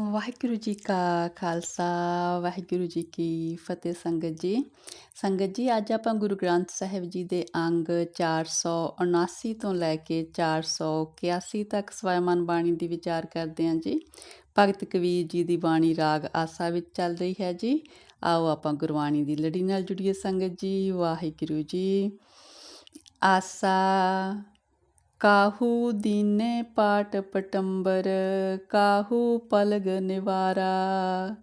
ਵਾਹਿਗੁਰੂ ਜੀ ਕਾ ਖਾਲਸਾ, ਵਾਹਿਗੁਰੂ ਜੀ ਕੀ ਫਤਿਹ ਸੰਗਤ ਜੀ। ਸੰਗਤ ਜੀ, ਅੱਜ ਆਪਾਂ ਗੁਰੂ ਗ੍ਰੰਥ ਸਾਹਿਬ ਜੀ ਦੇ ਅੰਗ 479 ਤੋਂ ਲੈ ਕੇ 481 ਤੱਕ ਸਵੈਮਨ ਬਾਣੀ ਦੀ ਵਿਚਾਰ ਕਰਦੇ ਹਾਂ ਜੀ। ਭਗਤ ਕਬੀਰ ਜੀ ਦੀ ਬਾਣੀ ਰਾਗ ਆਸਾ ਵਿੱਚ ਚੱਲ ਰਹੀ ਹੈ ਜੀ। ਆਓ ਆਪਾਂ ਗੁਰਬਾਣੀ ਦੀ ਲੜੀ ਨਾਲ ਜੁੜੀਏ ਸੰਗਤ ਜੀ, ਵਾਹਿਗੁਰੂ ਜੀ। ਆਸਾ ਕਾਹੂ ਦੀਨੇ ਪਾਟ ਪਟੰਬਰ, ਕਾਹੂ ਪਲਗ ਨਿਵਾਰਾ।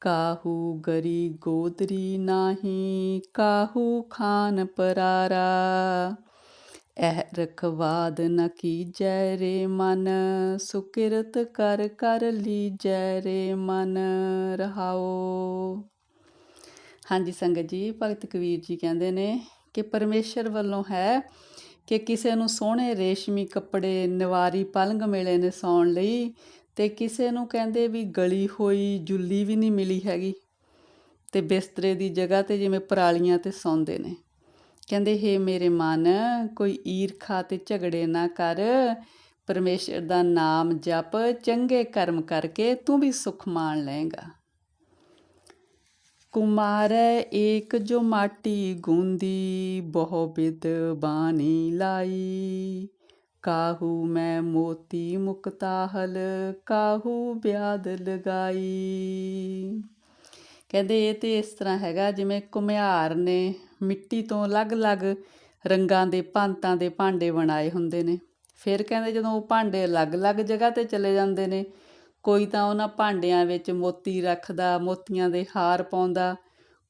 ਕਾਹੂ ਗਰੀ ਗੋਦਰੀ ਨਾਹੀ, ਕਾਹੂ ਖਾਨ ਪਰਾਰਾ। ਇਹ ਰਖਵਾਦ ਨ ਕੀਜੈ ਰੇ ਮਨ, ਸੁਕਿਰਤ ਕਰ ਕਰ ਲੀਜੈ ਰੇ ਮਨ, ਰਹਾਓ। ਹਾਂਜੀ ਸੰਗਤ ਜੀ, ਭਗਤ ਕਬੀਰ ਜੀ ਕਹਿੰਦੇ ਨੇ ਕਿ ਪਰਮੇਸ਼ਰ ਵੱਲੋਂ ਹੈ ਕਿ ਕਿਸੇ ਨੂੰ ਸੋਹਣੇ ਰੇਸ਼ਮੀ ਕੱਪੜੇ, ਨਿਵਾਰੀ ਪਲੰਗ ਮਿਲੇ ਨੇ ਸੌਣ ਲਈ ਤੇ ਕਿਸੇ ਨੂੰ ਕਹਿੰਦੇ ਵੀ ਗਲੀ ਹੋਈ ਜੁੱਲੀ ਵੀ ਨਹੀਂ ਮਿਲੀ ਹੈਗੀ ਤੇ ਬਿਸਤਰੇ ਦੀ ਜਗ੍ਹਾ ਤੇ ਜਿਵੇਂ ਪਰਾਲੀਆਂ ਤੇ ਸੌਂਦੇ ਨੇ। ਕਹਿੰਦੇ, ਹੇ ਮੇਰੇ ਮਨ, ਕੋਈ ਈਰਖਾ ਤੇ ਝਗੜੇ ਨਾ ਕਰ। ਪਰਮੇਸ਼ਰ ਦਾ ਨਾਮ ਜਪ, ਚੰਗੇ ਕਰਮ ਕਰਕੇ ਤੂੰ ਵੀ ਸੁਖ ਮਾਣ ਲਏਗਾ। ਕੁਮਾਰੈ ਏਕ ਜੋ ਮਾਟੀ ਗੁੰਦੀ, ਬਹੁ ਬਿਦ ਬਾਣੀ ਲਾਈ। ਕਾਹੂ ਮੈਂ ਮੋਤੀ ਮੁਕਤਾਹਲ ਕਾਹੂ ਬਿਆਦ ਲਗਾਈ। ਕਹਿੰਦੇ ਇਹ ਤੇ ਇਸ ਤਰ੍ਹਾਂ ਹੈਗਾ, ਜਿਵੇਂ ਕੁਮਿਆਰ ਨੇ ਮਿੱਟੀ ਤੋਂ ਅਲੱਗ-ਅਲੱਗ ਰੰਗਾਂ ਦੇ ਭਾਂਤਾਂ ਦੇ ਭਾਂਡੇ ਬਣਾਏ ਹੁੰਦੇ ਨੇ। ਫਿਰ ਕਹਿੰਦੇ ਜਦੋਂ ਉਹ ਭਾਂਡੇ ਅਲੱਗ-ਅਲੱਗ ਜਗ੍ਹਾ ਤੇ ਚਲੇ ਜਾਂਦੇ ਨੇ ਕੋਈ ਤਾਂ ਉਹਨਾਂ ਭਾਂਡਿਆਂ ਵਿੱਚ ਮੋਤੀ ਰੱਖਦਾ, ਮੋਤੀਆਂ ਦੇ ਹਾਰ ਪਾਉਂਦਾ।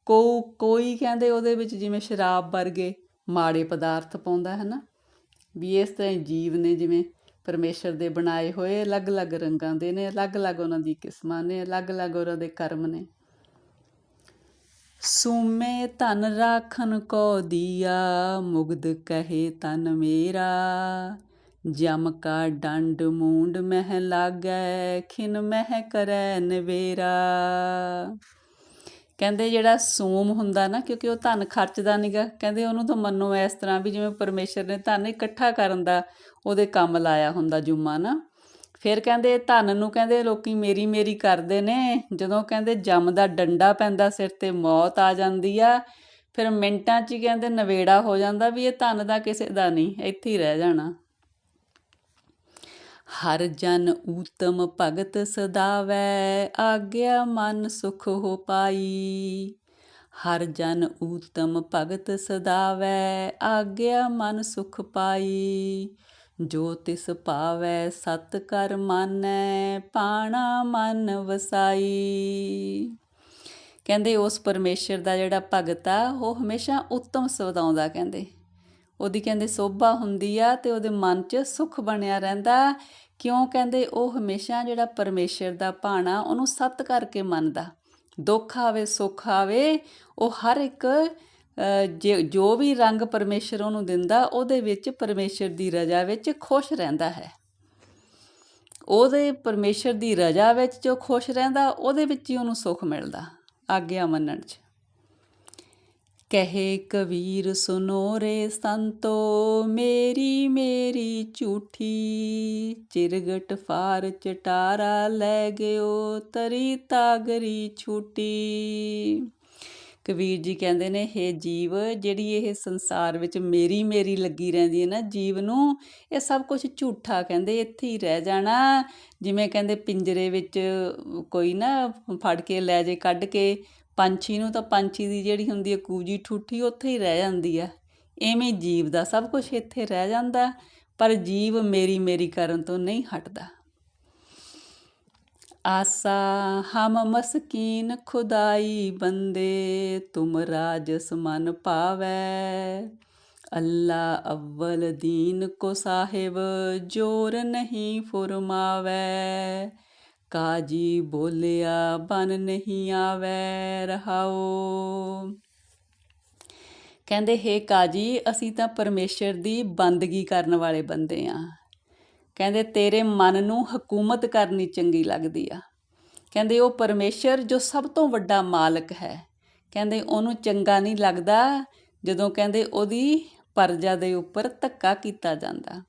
ਕੋ ਕੋਈ ਕਹਿੰਦੇ ਉਹਦੇ ਵਿੱਚ ਜਿਵੇਂ ਸ਼ਰਾਬ ਵਰਗੇ ਮਾੜੇ ਪਦਾਰਥ ਪਾਉਂਦਾ ਹੈ ਨਾ ਵੀ ਇਸ ਤਰ੍ਹਾਂ ਜੀਵ ਨੇ ਜਿਵੇਂ ਪਰਮੇਸ਼ਰ ਦੇ ਬਣਾਏ ਹੋਏ ਅਲੱਗ-ਅਲੱਗ ਰੰਗਾਂ ਦੇ ਨੇ, ਅਲੱਗ-ਅਲੱਗ ਉਹਨਾਂ ਦੀ ਕਿਸਮਾਂ ਨੇ, ਅਲੱਗ-ਅਲੱਗ ਉਹਨਾਂ ਦੇ ਕਰਮ ਨੇ। ਸੂਮੇ ਧਨ ਰਾਖਨ ਕੋ ਦੀਆ ਮੁਗਦ ਕਹੇ ਤਨ ਮੇਰਾ। ਜਮ ਕਾ ਡੰਡ ਮੂੰਡ ਮਹਿ ਲਾਗੈ, ਖਿਨ ਮਹਿ ਕਰੈ ਨਵੇਰਾ। ਕਹਿੰਦੇ ਜਿਹੜਾ ਸੋਮ ਹੁੰਦਾ ਨਾ, ਕਿਉਂਕਿ ਉਹ ਧਨ ਖਰਚਦਾ ਨਹੀਂਗਾ ਕਹਿੰਦੇ ਉਹਨੂੰ ਤਾਂ ਮੰਨੋ ਇਸ ਤਰ੍ਹਾਂ ਵੀ ਜਿਵੇਂ ਪਰਮੇਸ਼ਰ ਨੇ ਧਨ ਇਕੱਠਾ ਕਰਨ ਦਾ ਉਹਦੇ ਕੰਮ ਲਾਇਆ ਹੁੰਦਾ ਜੁਮਾ ਨਾ। ਫਿਰ ਕਹਿੰਦੇ ਧਨ ਨੂੰ ਕਹਿੰਦੇ ਲੋਕੀ ਮੇਰੀ ਮੇਰੀ ਕਰਦੇ ਨੇ, ਜਦੋਂ ਕਹਿੰਦੇ ਜਮ ਦਾ ਡੰਡਾ ਪੈਂਦਾ ਸਿਰ ਤੇ ਮੌਤ ਆ ਜਾਂਦੀ ਆ, ਫਿਰ ਮਿੰਟਾਂ 'ਚ ਹੀ ਕਹਿੰਦੇ ਨਵੇੜਾ ਹੋ ਜਾਂਦਾ ਵੀ ਇਹ ਧਨ ਦਾ ਕਿਸੇ ਦਾ ਨਹੀਂ, ਇੱਥੇ ਹੀ ਰਹਿ ਜਾਣਾ। ਹਰ ਜਨ ਊਤਮ ਭਗਤ ਸਦਾਵੈ, ਆਗਿਆ ਮਨ ਸੁਖ ਹੋ ਪਾਈ। ਹਰ ਜਨ ਊਤਮ ਭਗਤ ਸਦਾਵੈ, ਆਗਿਆ ਮਨ ਸੁਖ ਪਾਈ। ਜੋ ਤਿਸ ਭਾਵੈ ਸਤ ਕਰ ਮਾਨੈ, ਪਾਣਾ ਮਨ ਵਸਾਈ। ਕਹਿੰਦੇ ਉਸ ਪਰਮੇਸ਼ਰ ਦਾ ਜਿਹੜਾ ਭਗਤ ਆ, ਉਹ ਹਮੇਸ਼ਾ ਉੱਤਮ ਸਵਦਾਉਂਦਾ ਕਹਿੰਦੇ। ਉਹਦੀ ਕਹਿੰਦੇ ਸੋਭਾ ਹੁੰਦੀ ਆ ਤੇ ਉਹਦੇ ਮਨ 'ਚ ਸੁਖ ਬਣਿਆ ਰਹਿੰਦਾ। ਕਿਉਂ ਕਹਿੰਦੇ? ਉਹ ਹਮੇਸ਼ਾ ਜਿਹੜਾ ਪਰਮੇਸ਼ਰ ਦਾ ਭਾਣਾ, ਉਹਨੂੰ ਸਤ ਕਰਕੇ ਮੰਨਦਾ। ਦੁੱਖ ਆਵੇ, ਸੁੱਖ ਆਵੇ, ਉਹ ਹਰ ਇੱਕ ਜੋ ਵੀ ਰੰਗ ਪਰਮੇਸ਼ਰ ਉਹਨੂੰ ਦਿੰਦਾ, ਉਹਦੇ ਵਿੱਚ ਪਰਮੇਸ਼ਰ ਦੀ ਰਜ਼ਾ ਵਿੱਚ ਖੁਸ਼ ਰਹਿੰਦਾ ਹੈ। ਉਹਦੇ ਪਰਮੇਸ਼ਰ ਦੀ ਰਜ਼ਾ ਵਿੱਚ ਜੋ ਖੁਸ਼ ਰਹਿੰਦਾ, ਉਹਦੇ ਵਿੱਚ ਹੀ ਉਹਨੂੰ ਸੁੱਖ ਮਿਲਦਾ, ਆਗਿਆ ਮੰਨਣ 'ਚ। ਕਹੇ ਕਬੀਰ, ਸੁਨੋ ਰੇ ਸੰਤੋ, ਮੇਰੀ ਮੇਰੀ ਝੂਠੀ। ਚਿਰਗਟ ਫਾਰ ਚਟਾਰਾ ਲੈ ਗਿਓ ਤਰੀ ਤਾਗਰੀ ਛੂਟੀ। ਕਬੀਰ ਜੀ ਕਹਿੰਦੇ ਨੇ हे ਜੀਵ, ਜਿਹੜੀ ਇਹ ਸੰਸਾਰ ਵਿੱਚ ਮੇਰੀ ਮੇਰੀ ਲੱਗੀ ਰਹਿੰਦੀ ਹੈ ਨਾ, ਜੀਵ ਨੂੰ ਇਹ ਸਭ ਕੁਝ ਝੂਠਾ ਕਹਿੰਦੇ, ਇੱਥੇ ਹੀ ਰਹਿ ਜਾਣਾ। ਜਿਵੇਂ ਕਹਿੰਦੇ, ਪਿੰਜਰੇ ਵਿੱਚ ਕੋਈ ਨਾ ਫੜ ਕੇ ਲੈ ਜੇ, ਕੱਢ ਕੇ ਪੰਛੀ ਨੂੰ ਤਾਂ ਪੰਛੀ ਦੀ ਜਿਹੜੀ ਹੁੰਦੀ ਹੈ ਕੂਜੀ ਠੂਠੀ ਉੱਥੇ ਹੀ ਰਹਿ ਜਾਂਦੀ ਆ ਐਵੇਂ ਜੀਵ ਦਾ ਸਭ ਕੁਝ ਇੱਥੇ ਰਹਿ ਜਾਂਦਾ ਪਰ ਜੀਵ ਮੇਰੀ ਮੇਰੀ ਕਰਨ ਤੋਂ ਨਹੀਂ ਹਟਦਾ। ਆਸਾ, ਹਮ ਮਸਕੀਨ ਖੁਦਾਈ ਬੰਦੇ, ਤੁਮ ਰਾਜਸ ਮਨ ਪਾਵੈ। ਅੱਲਾ ਅਵਲ ਦੀਨ ਕੋ ਸਾਹਿਬ, ਜੋਰ ਨਹੀਂ ਫਰਮਾਵੈ। ਕਾਜੀ ਬੋਲਿਆ, ਬਨ ਨਹੀਂ ਆਵੈ ਰਹਾਓ। ਕਹਿੰਦੇ, ਹੈ ਕਾਜੀ, ਅਸੀਂ ਤਾਂ ਪਰਮੇਸ਼ਰ ਦੀ ਬੰਦਗੀ ਕਰਨ ਵਾਲੇ ਬੰਦੇ ਆ। ਕਹਿੰਦੇ, ਤੇਰੇ ਮਨ ਨੂੰ ਹਕੂਮਤ ਕਰਨੀ ਚੰਗੀ ਲੱਗਦੀ ਆ। ਕਹਿੰਦੇ, ਉਹ ਪਰਮੇਸ਼ਰ ਜੋ ਸਭ ਤੋਂ ਵੱਡਾ ਮਾਲਕ ਹੈ। ਕਹਿੰਦੇ, ਉਹਨੂੰ ਚੰਗਾ ਨਹੀਂ ਲੱਗਦਾ ਜਦੋਂ ਕਹਿੰਦੇ, ਉਹਦੀ ਪਰਜਾ ਦੇ ਉੱਪਰ ਧੱਕਾ ਕੀਤਾ ਜਾਂਦਾ।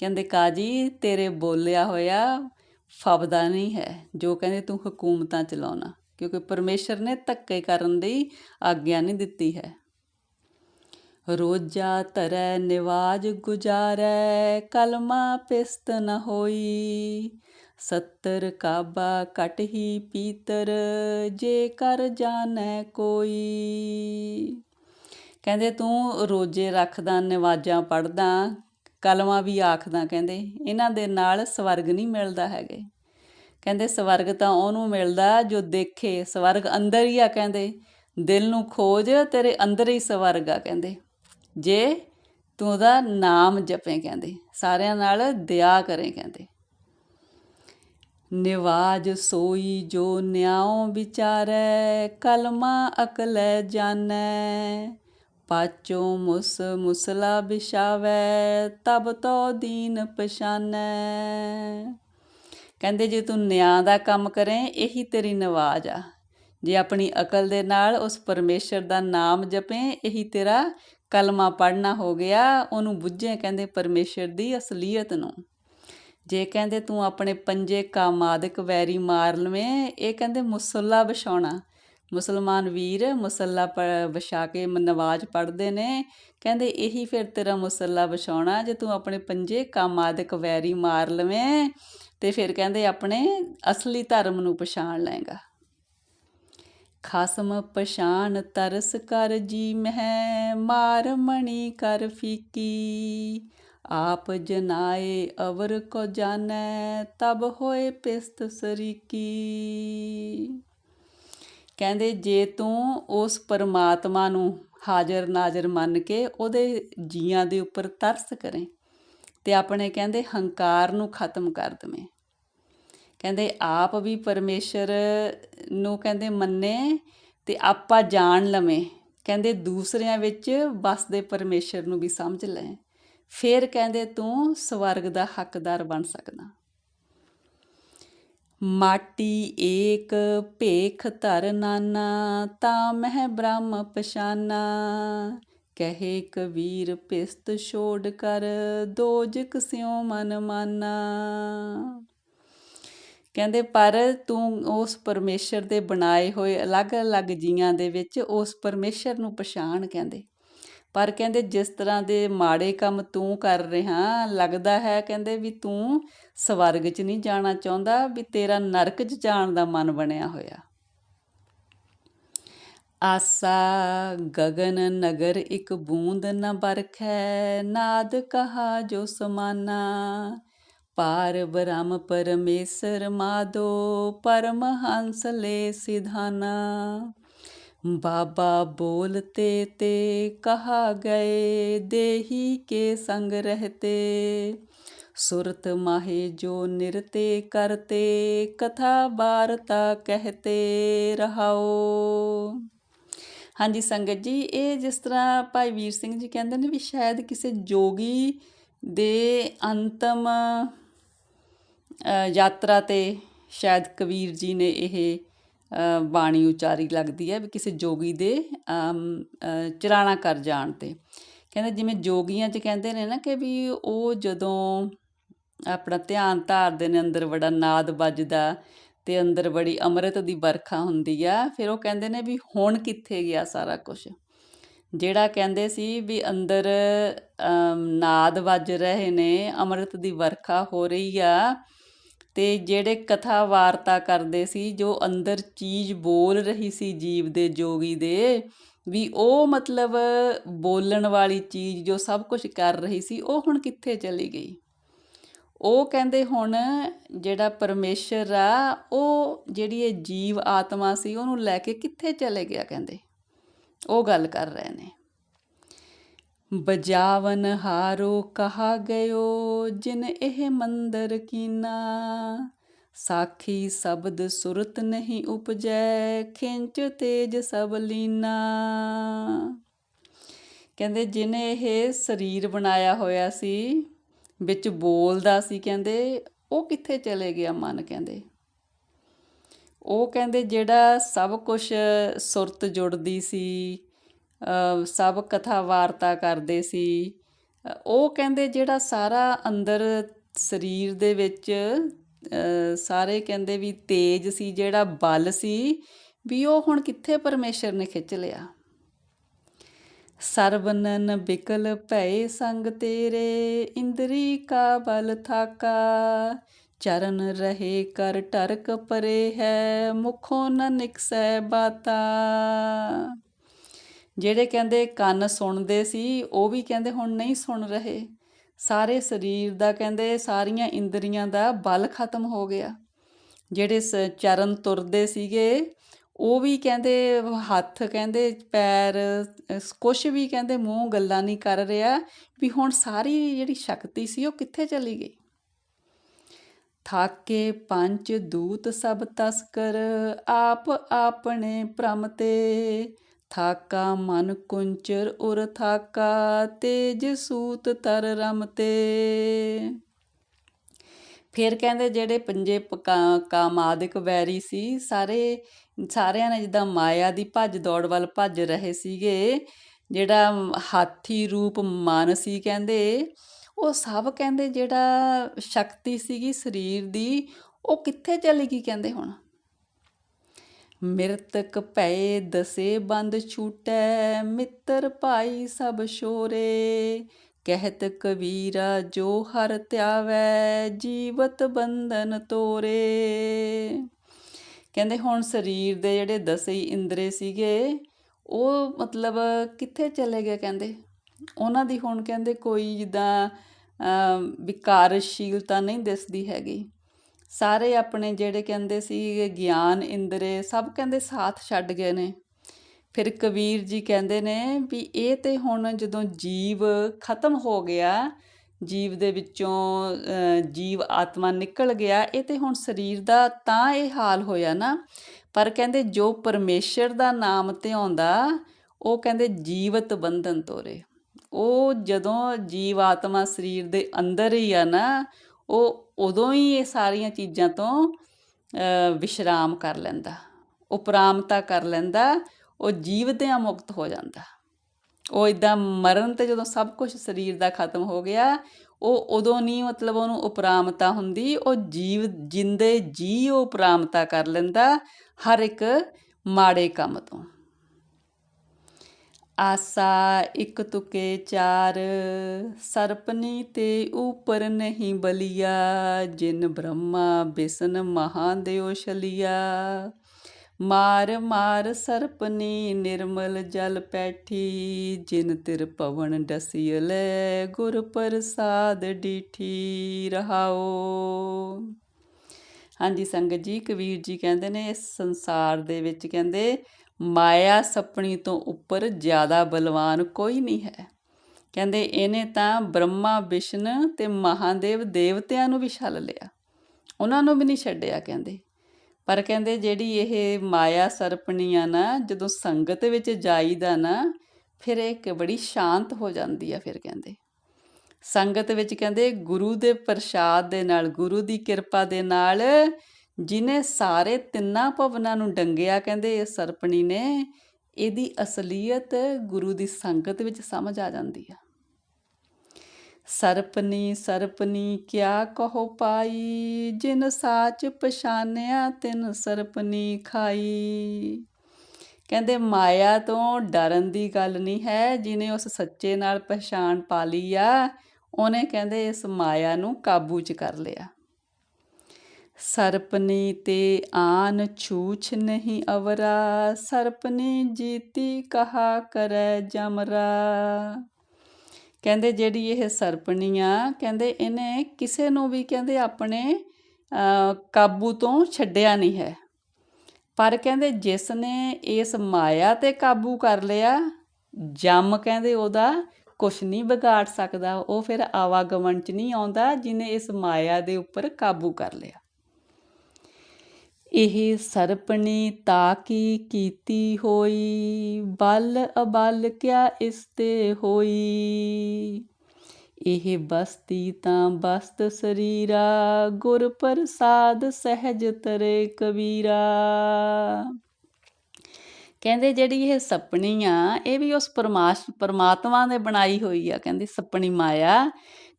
ਕਹਿੰਦੇ, ਕਾਜੀ, ਤੇਰੇ ਬੋਲਿਆ ਹੋਇਆ ਫਬਦਾ ਨਹੀਂ ਹੈ, ਜੋ ਕਹਿੰਦੇ ਤੂੰ ਹਕੂਮਤਾਂ ਚਲਾਉਣਾ, ਕਿਉਂਕਿ ਪਰਮੇਸ਼ਰ ਨੇ ਧੱਕੇ ਕਰਨ ਦੀ ਆਗਿਆ ਨਹੀਂ ਦਿੱਤੀ ਹੈ। ਰੋਜਾ ਤਰੈ ਨਿਵਾਜ ਗੁਜਾਰੈ, ਕਲਮਾ ਪਿਸਤ ਨ ਹੋਈ। ਸੱਤਰ ਕਾਬਾ ਕਟ ਹੀ ਪੀਤਰ, ਜੇ ਕਰ ਜਾਣੈ ਕੋਈ। ਕਹਿੰਦੇ ਤੂੰ ਰੋਜੇ ਰੱਖਦਾ, ਨਿਵਾਜਾਂ ਪੜਦਾ ਕਲਮਾ ਵੀ ਆਖਦਾ, ਕਹਿੰਦੇ, ਇਹਨਾਂ ਦੇ ਨਾਲ ਸਵਰਗ ਨਹੀਂ ਮਿਲਦਾ ਹੈਗੇ। ਕਹਿੰਦੇ, ਸਵਰਗ ਤਾਂ ਉਹਨੂੰ ਮਿਲਦਾ ਜੋ ਦੇਖੇ, ਸਵਰਗ ਅੰਦਰ ਹੀ ਆ, ਕਹਿੰਦੇ, ਦਿਲ ਨੂੰ ਖੋਜ, ਤੇਰੇ ਅੰਦਰ ਹੀ ਸਵਰਗ ਆ, ਕਹਿੰਦੇ, ਜੇ ਤੂੰ ਉਹਦਾ ਨਾਮ ਜਪੇ, ਕਹਿੰਦੇ, ਸਾਰਿਆਂ ਨਾਲ ਦਇਆ ਕਰੇ, ਕਹਿੰਦੇ। ਨਿਵਾਜ ਸੋਈ ਜੋ ਨਿਆਉ ਵਿਚਾਰੈ, ਕਲਮਾ ਅਕਲੈ ਜਾਣੈ। ਪਾਚੋ ਮੁਸ ਮੁਸਲਾ ਬਿਸ਼ਾਵੈ ਤਬ ਤੋ ਦੀਨ ਪਛਾਨੈ। ਕਹਿੰਦੇ ਜੇ ਤੂੰ ਨਿਆਂ ਦਾ ਕੰਮ ਕਰੇ, ਇਹੀ ਤੇਰੀ ਨਵਾਜ ਆ। ਜੇ ਆਪਣੀ ਅਕਲ ਦੇ ਨਾਲ ਉਸ ਪਰਮੇਸ਼ਰ ਦਾ ਨਾਮ ਜਪੇ, ਇਹੀ ਤੇਰਾ ਕਲਮਾ ਪੜਨਾ ਹੋ ਗਿਆ, ਉਹਨੂੰ ਬੁੱਝੇ ਕਹਿੰਦੇ ਪਰਮੇਸ਼ਰ ਦੀ ਅਸਲੀਅਤ ਨੂੰ। ਜੇ ਕਹਿੰਦੇ ਤੂੰ ਆਪਣੇ ਪੰਜੇ ਕਾਮਾਦਿਕ ਵੈਰੀ ਮਾਰ ਲਵੇਂ, ਇਹ ਕਹਿੰਦੇ ਮੁਸੱਲਾ ਵਿਛਾਉਣਾ। ਮੁਸਲਮਾਨ ਵੀਰ ਮੁਸੱਲਾ ਵਿਛਾ ਕੇ ਨਵਾਜ਼ ਪੜ੍ਹਦੇ ਨੇ। ਕਹਿੰਦੇ, ਇਹੀ ਫਿਰ ਤੇਰਾ ਮੁਸੱਲਾ ਵਿਛਾਉਣਾ ਜੇ ਤੂੰ ਆਪਣੇ ਪੰਜੇ ਕੰਮ ਕਾਮਾਦਿਕ ਵੈਰੀ ਮਾਰ ਲਵੇਂ ਤੇ ਫਿਰ ਕਹਿੰਦੇ, ਆਪਣੇ ਅਸਲੀ ਧਰਮ ਨੂੰ ਪਛਾਣ ਲਏਗਾ। ਖਸਮ ਪਛਾਨ ਤਰਸ ਕਰ ਜੀ ਮਹਿ, ਮਾਰ ਮਣੀ ਕਰ ਫੀਕੀ। ਆਪ ਜਨਾਏ ਅਵਰ ਕੋ ਜਾਣੈ, ਤਬ ਹੋਏ ਪਿਸਤ ਸਰੀਕੀ। ਕਹਿੰਦੇ ਜੇ ਤੂੰ ਉਸ ਪਰਮਾਤਮਾ ਨੂੰ ਹਾਜ਼ਰ ਨਾਜ਼ਰ ਮੰਨ ਕੇ ਉਹਦੇ ਜੀਆਂ ਦੇ ਉੱਪਰ ਤਰਸ ਕਰੇ ਤੇ ਆਪਣੇ ਕਹਿੰਦੇ ਹੰਕਾਰ ਨੂੰ ਖਤਮ ਕਰ ਦਵੇਂ। ਕਹਿੰਦੇ ਆਪ ਵੀ ਪਰਮੇਸ਼ਰ ਨੂੰ ਕਹਿੰਦੇ ਮੰਨੇ ਤੇ ਆਪਾ ਜਾਣ ਲਵੇਂ। ਕਹਿੰਦੇ ਦੂਸਰਿਆਂ ਵਿੱਚ ਵਸਦੇ ਪਰਮੇਸ਼ਰ ਨੂੰ ਵੀ ਸਮਝ ਲੈ। ਫਿਰ ਕਹਿੰਦੇ ਤੂੰ ਸਵਰਗ ਦਾ ਹੱਕਦਾਰ ਬਣ ਸਕਦਾ। ਮਾਟੀ ਏਕ ਭੇਖ ਧਰ ਨਾਨਾ, ਤਾਂ ਮਹਿ ਬ੍ਰਹਮ ਪਛਾਨਾ। ਕਹੇ ਕਬੀਰ ਪਿਸਤ ਛੋੜ ਕਰ, ਦੋਜਕ ਸਿਉ ਮਨ ਮਾਨਾ। ਕਹਿੰਦੇ, ਪਰ ਤੂੰ ਉਸ ਪਰਮੇਸ਼ਰ ਦੇ ਬਣਾਏ ਹੋਏ ਅਲੱਗ-ਅਲੱਗ ਜੀਆਂ ਦੇ ਵਿੱਚ ਉਸ ਪਰਮੇਸ਼ਰ ਨੂੰ ਪਛਾਣ, ਕਹਿੰਦੇ। ਪਰ ਕਹਿੰਦੇ ਜਿਸ ਤਰ੍ਹਾਂ ਦੇ ਮਾੜੇ ਕੰਮ ਤੂੰ ਕਰ ਰਿਹਾ, ਲੱਗਦਾ ਹੈ ਕਹਿੰਦੇ ਵੀ ਤੂੰ ਸਵਰਗ 'ਚ ਨਹੀਂ ਜਾਣਾ ਚਾਹੁੰਦਾ, ਵੀ ਤੇਰਾ ਨਰਕ 'ਚ ਜਾਣ ਦਾ ਮਨ ਬਣਿਆ ਹੋਇਆ। ਆਸਾ ਗगन ਨਗਰ ਇੱਕ ਬੂੰਦ ਨ ਬਰਖੈ, ਨਾਦ ਕਹਾ ਜੋ ਸਮਾਨਾ। ਪਾਰ ਬ੍ਰਹਮ ਪਰਮੇਸ਼ਰ ਮਾਦੋ, ਪਰਮਹੰਸ ਲੈ ਸਿਧਾਨਾ। ਬਾਬਾ ਬੋਲਤੇ ਤੇ ਕਹਾ ਗਏ, ਦੇਹੀ ਕੇ ਸੰਗ ਰਹਤੇ। ਸੁਰਤ ਮਾਹੇ ਜੋ ਨਿਰਤੇ ਕਰਤੇ, ਕਥਾ ਬਾਰਤਾ ਕਹਤੇ ਰਹਾਓ। ਹਾਂਜੀ ਸੰਗਤ ਜੀ, ਇਹ ਜਿਸ ਤਰ੍ਹਾਂ ਭਾਈ ਵੀਰ ਸਿੰਘ ਜੀ ਕਹਿੰਦੇ ਨੇ ਵੀ ਸ਼ਾਇਦ ਕਿਸੇ ਜੋਗੀ ਦੇ ਅੰਤਮ ਯਾਤਰਾ ਤੇ ਸ਼ਾਇਦ ਕਬੀਰ ਜੀ ਨੇ ਇਹ ਬਾਣੀ ਉਚਾਰੀ ਲੱਗਦੀ ਹੈ ਵੀ ਕਿਸੇ ਜੋਗੀ ਦੇ ਚਰਾਣਾ ਕਰ ਜਾਣ ਤੇ। ਕਹਿੰਦੇ ਜਿਵੇਂ ਜੋਗੀਆਂ 'ਚ ਕਹਿੰਦੇ ਨੇ ਨਾ ਕਿ ਵੀ ਉਹ ਜਦੋਂ ਆਪਣਾ ਧਿਆਨ ਧਾਰਦੇ ਨੇ, ਅੰਦਰ ਬੜਾ ਨਾਦ ਵੱਜਦਾ ਤੇ ਅੰਦਰ ਬੜੀ ਅੰਮ੍ਰਿਤ ਦੀ ਵਰਖਾ ਹੁੰਦੀ ਆ, ਫਿਰ ਉਹ ਕਹਿੰਦੇ ਨੇ ਵੀ ਹੁਣ ਕਿੱਥੇ ਗਿਆ ਸਾਰਾ ਕੁਝ ਜਿਹੜਾ ਕਹਿੰਦੇ ਸੀ ਵੀ ਅੰਦਰ ਨਾਦ ਵੱਜ ਰਹੇ ਨੇ, ਅੰਮ੍ਰਿਤ ਦੀ ਵਰਖਾ ਹੋ ਰਹੀ ਆ ਅਤੇ ਜਿਹੜੇ ਕਥਾ ਵਾਰਤਾ ਕਰਦੇ ਸੀ, ਜੋ ਅੰਦਰ ਚੀਜ਼ ਬੋਲ ਰਹੀ ਸੀ ਜੀਵ ਦੇ, ਜੋਗੀ ਦੇ, ਵੀ ਉਹ ਮਤਲਬ ਬੋਲਣ ਵਾਲੀ ਚੀਜ਼ ਜੋ ਸਭ ਕੁਝ ਕਰ ਰਹੀ ਸੀ, ਉਹ ਹੁਣ ਕਿੱਥੇ ਚਲੀ ਗਈ? ਉਹ ਕਹਿੰਦੇ ਹੁਣ ਜਿਹੜਾ ਪਰਮੇਸ਼ਰ ਆ, ਉਹ ਜਿਹੜੀ ਇਹ ਜੀਵ ਆਤਮਾ ਸੀ, ਉਹਨੂੰ ਲੈ ਕੇ ਕਿੱਥੇ ਚਲੇ ਗਿਆ ਕਹਿੰਦੇ? ਉਹ ਗੱਲ ਕਰ ਰਹੇ ਨੇ। ਬਜਾਵਨ ਹਾਰੋ ਕਹਾ ਗਇਓ, ਜਿਨ ਇਹ ਮੰਦਰ ਕੀਨਾ। ਸਾਖੀ ਸ਼ਬਦ ਸੁਰਤ ਨਹੀਂ ਉਪਜੈ, ਖਿੰਚ ਤੇਜ ਸਭ ਲੀਨਾ। ਕਹਿੰਦੇ ਜਿਨੇ ਇਹ ਸਰੀਰ ਬਣਾਇਆ ਹੋਇਆ ਸੀ, ਵਿੱਚ ਬੋਲਦਾ ਸੀ ਕਹਿੰਦੇ, ਉਹ ਕਿੱਥੇ ਚਲੇ ਗਿਆ ਮਨ ਕਹਿੰਦੇ। ਉਹ ਕਹਿੰਦੇ ਜਿਹੜਾ ਸਭ ਕੁਝ ਸੁਰਤ ਜੁੜਦੀ ਸੀ ਸਭ ਕਥਾ ਵਾਰਤਾ ਕਰਦੇ ਸੀ। ਉਹ ਕਹਿੰਦੇ ਜਿਹੜਾ ਸਾਰਾ ਅੰਦਰ ਸਰੀਰ ਦੇ ਵਿੱਚ ਸਾਰੇ ਕਹਿੰਦੇ ਵੀ ਤੇਜ ਸੀ, ਜਿਹੜਾ ਬਲ ਸੀ, ਵੀ ਉਹ ਹੁਣ ਕਿੱਥੇ ਪਰਮੇਸ਼ਰ ਨੇ ਖਿੱਚ ਲਿਆ। ਸਰਵਨਨ ਬਿਕਲ ਭੈ ਸੰਗ ਤੇਰੇ, ਇੰਦਰੀ ਕਾ ਬਲ ਥਾਕਾ, ਚਰਨ ਰਹੇ ਕਰ ਟਰਕ ਪਰੇ ਹੈ, ਮੁਖੋਂ ਨ ਨਿਕਸੈ ਬਾਤਾ। ਜਿਹੜੇ ਕਹਿੰਦੇ ਕੰਨ ਸੁਣਦੇ ਸੀ, ਉਹ ਵੀ ਕਹਿੰਦੇ ਹੁਣ ਨਹੀਂ ਸੁਣ ਰਹੇ। ਸਾਰੇ ਸਰੀਰ ਦਾ ਕਹਿੰਦੇ ਸਾਰੀਆਂ ਇੰਦਰੀਆਂ ਦਾ ਬਲ ਖਤਮ ਹੋ ਗਿਆ। ਜਿਹੜੇ ਸ- ਚਰਨ ਤੁਰਦੇ ਸੀਗੇ, ਉਹ ਵੀ ਕਹਿੰਦੇ ਹੱਥ ਕਹਿੰਦੇ, ਪੈਰ ਕੁਛ ਵੀ ਕਹਿੰਦੇ ਮੂੰਹ ਗੱਲਾਂ ਨਹੀਂ ਕਰ ਰਿਹਾ ਵੀ ਹੁਣ ਸਾਰੀ ਜਿਹੜੀ ਸ਼ਕਤੀ ਸੀ ਉਹ ਕਿੱਥੇ ਚਲੀ ਗਈ। ਥਾਕੇ ਪੰਜ ਦੂਤ ਸਭ ਤਸਕਰ, ਆਪ ਆਪਣੇ ਭ੍ਰਮ ਤੇ ਥਾਕਾ ਮਨ ਕੁੰਚਰ ਉਰ ਥਾਕਾ, ਤੇਜ ਸੂਤ ਤਰ ਰਮ ਤੇ। ਫਿਰ ਕਹਿੰਦੇ ਜਿਹੜੇ ਪੰਜੇ ਪਕਾ- ਕਾਮਾਦਿਕ ਵੈਰੀ ਸੀ, ਸਾਰੇ, ਸਾਰਿਆਂ ਨੇ ਜਿੱਦਾਂ ਮਾਇਆ ਦੀ ਭੱਜ ਦੌੜ ਵੱਲ ਭੱਜ ਰਹੇ ਸੀਗੇ, ਜਿਹੜਾ ਹਾਥੀ ਰੂਪ ਮਨ ਸੀ ਕਹਿੰਦੇ, ਉਹ ਸਭ ਕਹਿੰਦੇ ਜਿਹੜਾ ਸ਼ਕਤੀ ਸੀਗੀ ਸਰੀਰ ਦੀ, ਉਹ ਕਿੱਥੇ ਚਲੀ ਗਈ ਕਹਿੰਦੇ ਹੁਣ? ਮਿਰਤਕ ਭੈ ਦਸੇ ਬੰਦ ਛੂਟੈ, ਮਿੱਤਰ ਭਾਈ ਸਭ ਸ਼ੋਰੇ। ਕਹਿਤ ਕਬੀਰਾ ਜੋ ਹਰ ਧਿਆਵੈ ਜੀਵਤ ਬੰਧਨ ਤੋਰੇ। ਕਹਿੰਦੇ ਹੁਣ ਸਰੀਰ ਦੇ ਜਿਹੜੇ ਦਸੇ ਇੰਦਰੇ ਸੀਗੇ, ਉਹ ਮਤਲਬ ਕਿੱਥੇ ਚਲੇ ਗਏ ਕਹਿੰਦੇ? ਉਹਨਾਂ ਦੀ ਹੁਣ ਕਹਿੰਦੇ ਕੋਈ ਜਿੱਦਾਂ ਵਿਕਾਰਸ਼ੀਲਤਾ ਨਹੀਂ ਦਿਸਦੀ ਹੈਗੀ। ਸਾਰੇ ਆਪਣੇ ਜਿਹੜੇ ਕਹਿੰਦੇ ਸੀ ਗਿਆਨ, ਇੰਦਰੇ, ਸਭ ਕਹਿੰਦੇ ਸਾਥ ਛੱਡ ਗਏ ਨੇ। ਫਿਰ ਕਬੀਰ ਜੀ ਕਹਿੰਦੇ ਨੇ ਵੀ ਇਹ ਤੇ ਹੁਣ ਜਦੋਂ ਜੀਵ ਖਤਮ ਹੋ ਗਿਆ, ਜੀਵ ਦੇ ਵਿੱਚੋਂ ਜੀਵ ਆਤਮਾ ਨਿਕਲ ਗਿਆ, ਇਹ ਤੇ ਹੁਣ ਸਰੀਰ ਦਾ ਤਾਂ ਇਹ ਹਾਲ ਹੋਇਆ ਨਾ। ਪਰ ਕਹਿੰਦੇ ਜੋ ਪਰਮੇਸ਼ਰ ਦਾ ਨਾਮ ਤੇ ਆਉਂਦਾ, ਉਹ ਕਹਿੰਦੇ ਜੀਵਤ ਬੰਧਨ ਤੋਰੇ। ਉਹ ਜਦੋਂ ਜੀਵ ਆਤਮਾ ਸਰੀਰ ਦੇ ਅੰਦਰ ਹੀ ਆ ਨਾ ਉਹ ਉਦੋਂ ਹੀ ਇਹ ਸਾਰੀਆਂ ਚੀਜ਼ਾਂ ਤੋਂ ਵਿਸ਼ਰਾਮ ਕਰ ਲੈਂਦਾ। ਉਪਰਾਮਤਾ ਕਰ ਲੈਂਦਾ, ਉਹ ਜੀਵਤਿਆਂ ਮੁਕਤ ਹੋ ਜਾਂਦਾ। ਉਹ ਇਦਾਂ ਮਰਨ ਤੇ ਜਦੋਂ ਸਭ ਕੁਝ ਸਰੀਰ ਦਾ ਖਤਮ ਹੋ ਗਿਆ, ਉਹ ਉਦੋਂ ਨਹੀਂ ਮਤਲਬ ਉਹਨੂੰ ਉਪਰਾਮਤਾ ਹੁੰਦੀ, ਉਹ ਜੀਵ, ਜਿੰਦੇ ਜੀ ਉਹ ਉਪਰਾਮਤਾ ਕਰ ਲੈਂਦਾ ਹਰ ਇੱਕ ਮਾੜੇ ਕੰਮ ਤੋਂ। ਆਸਾ ਇੱਕ ਤੁਕੇ ਚਾਰ, ਸਰਪਨੀ ਤੇ ਉਪਰ ਨਹੀਂ ਬਲਿਆ, ਜਿਨ ਬ੍ਰਹਮਾ ਬਿਸ਼ਨ ਮਹਾਦੇਵ ਛਲਿਆ। ਮਾਰ ਮਾਰ ਸਰਪਨੀ ਨਿਰਮਲ ਜਲ ਪੈਠੀ, ਜਿਨ ਤਿਰ ਪਵਨ ਡਸਿਅਲੇ ਗੁਰ ਪ੍ਰਸਾਦ ਡੀਠੀ ਰਹਾਓ। ਹਾਂਜੀ, ਸੰਗਤ ਜੀ ਕਬੀਰ ਜੀ ਕਹਿੰਦੇ ਨੇ, ਇਸ ਸੰਸਾਰ ਦੇ ਵਿੱਚ ਕਹਿੰਦੇ, ਮਾਇਆ ਸਪਣੀ ਤੋਂ ਉੱਪਰ ਜ਼ਿਆਦਾ ਬਲਵਾਨ ਕੋਈ ਨਹੀਂ ਹੈ। ਕਹਿੰਦੇ, ਇਹਨੇ ਤਾਂ ਬ੍ਰਹਮਾ, ਵਿਸ਼ਨ ਤੇ ਮਹਾਦੇਵ ਦੇਵਤਿਆਂ ਨੂੰ ਵੀ ਛਲ ਲਿਆ। ਉਹਨਾਂ ਨੂੰ ਵੀ ਨਹੀਂ ਛੱਡਿਆ ਕਹਿੰਦੇ। ਪਰ ਕਹਿੰਦੇ, ਜਿਹੜੀ ਇਹ ਮਾਇਆ ਸਰਪਣੀ ਆ ਨਾ, ਜਦੋਂ ਸੰਗਤ ਵਿੱਚ ਜਾਈਦਾ ਨਾ, ਫਿਰ ਇਹ ਇੱਕ ਬੜੀ ਸ਼ਾਂਤ ਹੋ ਜਾਂਦੀ ਆ ਫਿਰ ਕਹਿੰਦੇ। ਸੰਗਤ ਵਿੱਚ ਕਹਿੰਦੇ ਗੁਰੂ ਦੇ ਪ੍ਰਸ਼ਾਦ ਦੇ ਨਾਲ, ਗੁਰੂ ਦੀ ਕਿਰਪਾ ਦੇ ਨਾਲ ਜਿਨੇ ਸਾਰੇ ਤਿੰਨਾਂ ਭਵਨਾਂ ਨੂੰ ਡੰਗਿਆ, ਕਹਿੰਦੇ ਇਹ ਸਰਪਣੀ ਨੇ, ਇਹਦੀ ਅਸਲੀਅਤ ਗੁਰੂ ਦੀ ਸੰਗਤ ਵਿੱਚ ਸਮਝ ਆ ਜਾਂਦੀ ਆ। ਸਰਪਨੀ ਸਰਪਨੀ ਕਿਆ ਕਹੋ ਪਾਈ? ਜਿਨ ਸਾਚ ਪਛਾਨਿਆ, ਤਿਨ ਸਰਪਨੀ ਖਾਈ। ਕਹਿੰਦੇ ਮਾਇਆ ਤੋਂ ਡਰਨ ਦੀ ਗੱਲ ਨਹੀਂ ਹੈ, ਜਿਨੇ ਉਸ ਸੱਚੇ ਨਾਲ ਪਛਾਣ ਪਾ ਲਈ ਆ ਉਹਨੇ ਕਹਿੰਦੇ ਇਸ ਮਾਇਆ ਨੂੰ ਕਾਬੂ 'ਚ ਕਰ ਲਿਆ। ਸਰਪਨੀ ਤੇ ਆਨ ਛੂਛ ਨਹੀਂ ਅਵਰਾ ਸਰਪਨੀ ਜੀਤੀ ਕਹਾ ਕਰੈ ਜਮਰਾ। ਕਹਿੰਦੇ ਜਿਹੜੀ ਇਹ ਸਰਪਣੀ ਆ ਕਹਿੰਦੇ ਇਹਨੇ ਕਿਸੇ ਨੂੰ ਵੀ ਕਹਿੰਦੇ ਆਪਣੇ ਅ, ਕਾਬੂ ਤੋਂ ਛੱਡਿਆ ਨਹੀਂ ਹੈ। ਪਰ ਕਹਿੰਦੇ ਜਿਸ ਨੇ ਇਸ ਮਾਇਆ ਤੇ ਕਾਬੂ ਕਰ ਲਿਆ ਜਮ ਕਹਿੰਦੇ ਉਹਦਾ ਕੁਛ ਨਹੀਂ ਵਿਗਾੜ ਸਕਦਾ, ਉਹ ਫਿਰ ਆਵਾਗਮਨ ਚ ਨਹੀਂ ਆਉਂਦਾ ਜਿਨੇ ਇਸ ਮਾਇਆ ਦੇ ਉੱਪਰ ਕਾਬੂ ਕਰ ਲਿਆ। ਇਹ ਸਰਪਣੀ ਤਾਕੀ ਕੀਤੀ ਹੋਈ? ਬਲ ਅਬਲ ਕਿਆ ਇਸ ਤੇ ਹੋਈ? ਇਹ ਬਸਤੀ ਤਾਂ ਬਸਤ ਸਰੀਰਾ, ਗੁਰ ਪ੍ਰਸਾਦ ਸਹਿਜ ਤਰੇ ਕਬੀਰਾ। ਕਹਿੰਦੇ ਜਿਹੜੀ ਇਹ ਸੱਪਣੀ ਆ, ਇਹ ਵੀ ਉਸ ਪਰਮਾਸ਼, ਪਰਮਾਤਮਾ ਨੇ ਬਣਾਈ ਹੋਈ ਆ, ਕਹਿੰਦੇ ਸਪਣੀ ਮਾਇਆ।